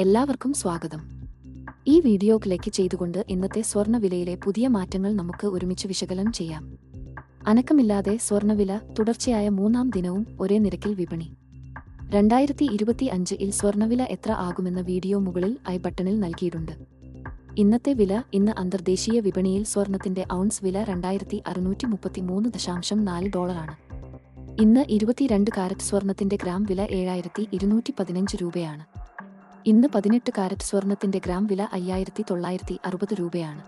എല്ലാവർക്കും സ്വാഗതം. ഈ വീഡിയോ ക്ലിക്ക് ചെയ്തുകൊണ്ട് ഇന്നത്തെ സ്വർണവിലയിലെ പുതിയ മാറ്റങ്ങൾ നമുക്ക് ഒരുമിച്ച് വിശകലനം ചെയ്യാം. അനക്കമില്ലാതെ സ്വർണവില തുടർച്ചയായ മൂന്നാം ദിനവും ഒരേ നിരക്കിൽ വിപണി. രണ്ടായിരത്തി ഇരുപത്തി അഞ്ചിൽ സ്വർണവില എത്ര ആകുമെന്ന വീഡിയോ മുകളിൽ ഐ ബട്ടണിൽ നൽകിയിട്ടുണ്ട്. ഇന്നത്തെ വില ഇന്ന് അന്തർദേശീയ വിപണിയിൽ സ്വർണത്തിന്റെ ഔൺസ് വില രണ്ടായിരത്തി അറുന്നൂറ്റി മുപ്പത്തി മൂന്ന് ദശാംശം നാല് ഡോളറാണ്. ഇന്ന് ഇരുപത്തിരണ്ട് കാരറ്റ് സ്വർണത്തിന്റെ ഗ്രാം വില ഏഴായിരത്തി ഇരുന്നൂറ്റി പതിനഞ്ച് രൂപയാണ്. ഇന്ന് പതിനെട്ട് കാരറ്റ് സ്വർണത്തിന്റെ ഗ്രാം വില അയ്യായിരത്തി തൊള്ളായിരത്തി അറുപത് രൂപയാണ്.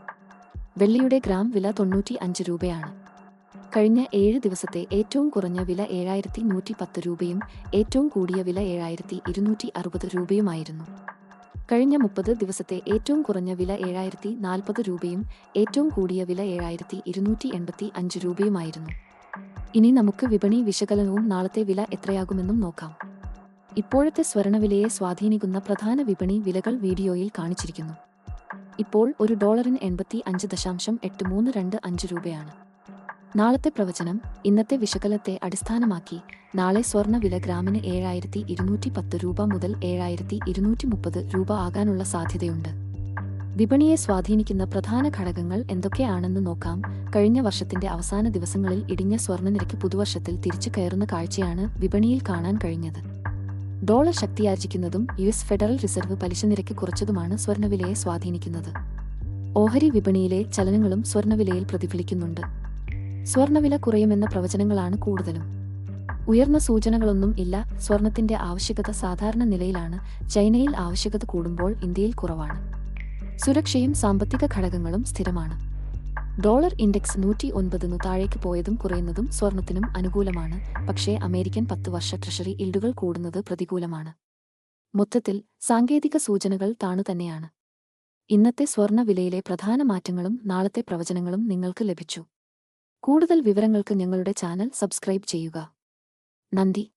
വെള്ളിയുടെ ഗ്രാം വില തൊണ്ണൂറ്റി അഞ്ച് രൂപയാണ്. കഴിഞ്ഞ ഏഴ് ദിവസത്തെ ഏറ്റവും കുറഞ്ഞ വില ഏഴായിരത്തി നൂറ്റി പത്ത് രൂപയും ഏറ്റവും കൂടിയ വില ഏഴായിരത്തി ഇരുന്നൂറ്റി അറുപത് രൂപയുമായിരുന്നു. കഴിഞ്ഞ മുപ്പത് ദിവസത്തെ ഏറ്റവും കുറഞ്ഞ വില ഏഴായിരത്തി നാൽപ്പത് രൂപയും ഏറ്റവും കൂടിയ വില ഏഴായിരത്തി ഇരുന്നൂറ്റി എൺപത്തി അഞ്ച് രൂപയുമായിരുന്നു. ഇനി നമുക്ക് വിപണി വിശകലനവും നാളത്തെ വില എത്രയാകുമെന്നും നോക്കാം. ഇപ്പോഴത്തെ സ്വർണവിലയെ സ്വാധീനിക്കുന്ന പ്രധാന വിപണി വിലകൾ വീഡിയോയിൽ കാണിച്ചിരിക്കുന്നു. ഇപ്പോൾ ഒരു ഡോളറിന് എൺപത്തി അഞ്ച് ദശാംശം എട്ട് മൂന്ന് രണ്ട് അഞ്ച് രൂപയാണ്. നാളത്തെ പ്രവചനം ഇന്നത്തെ വിശകലത്തെ അടിസ്ഥാനമാക്കി നാളെ സ്വർണ വില ഗ്രാമിന് ഏഴായിരത്തി ഇരുന്നൂറ്റി പത്ത് രൂപ മുതൽ ഏഴായിരത്തി ഇരുന്നൂറ്റി മുപ്പത് രൂപ ആകാനുള്ള സാധ്യതയുണ്ട്. വിപണിയെ സ്വാധീനിക്കുന്ന പ്രധാന ഘടകങ്ങൾ എന്തൊക്കെയാണെന്ന് നോക്കാം. കഴിഞ്ഞ വർഷത്തിന്റെ അവസാന ദിവസങ്ങളിൽ ഇടിഞ്ഞ സ്വർണനിരക്ക് പുതുവർഷത്തിൽ തിരിച്ചു കയറുന്ന കാഴ്ചയാണ് വിപണിയിൽ കാണാൻ കഴിഞ്ഞത്. ഡോളർ ശക്തിയാർജിക്കുന്നതും യു എസ് ഫെഡറൽ റിസർവ് പലിശ നിരക്ക് കുറച്ചതുമാണ് സ്വർണവിലയെ സ്വാധീനിക്കുന്നത്. ഓഹരി വിപണിയിലെ ചലനങ്ങളും സ്വർണവിലയിൽ പ്രതിഫലിക്കുന്നുണ്ട്. സ്വർണവില കുറയുമെന്ന പ്രവചനങ്ങളാണ് കൂടുതലും. ഉയർന്ന സൂചനകളൊന്നും ഇല്ല സ്വർണത്തിന്റെ ആവശ്യകത സാധാരണ നിലയിലാണ് ചൈനയിൽ ആവശ്യകത കൂടുമ്പോൾ ഇന്ത്യയിൽ കുറവാണ്. സുരക്ഷയും സാമ്പത്തിക ഘടകങ്ങളും സ്ഥിരമാണ്. ഡോളർ ഇൻഡെക്സ് നൂറ്റി ഒൻപതിനു താഴേക്ക് പോയതും കുറയുന്നതും സ്വർണത്തിനും അനുകൂലമാണ്. പക്ഷേ അമേരിക്കൻ പത്ത് വർഷ ട്രഷറി ഇൽഡുകൾ കൂടുന്നത് പ്രതികൂലമാണ്. മൊത്തത്തിൽ സാങ്കേതിക സൂചനകൾ താണു തന്നെയാണ്. ഇന്നത്തെ സ്വർണ വിലയിലെ പ്രധാന മാറ്റങ്ങളും നാളത്തെ പ്രവചനങ്ങളും നിങ്ങൾക്ക് ലഭിച്ചു. കൂടുതൽ വിവരങ്ങൾക്ക് ഞങ്ങളുടെ ചാനൽ സബ്സ്ക്രൈബ് ചെയ്യുക. നന്ദി.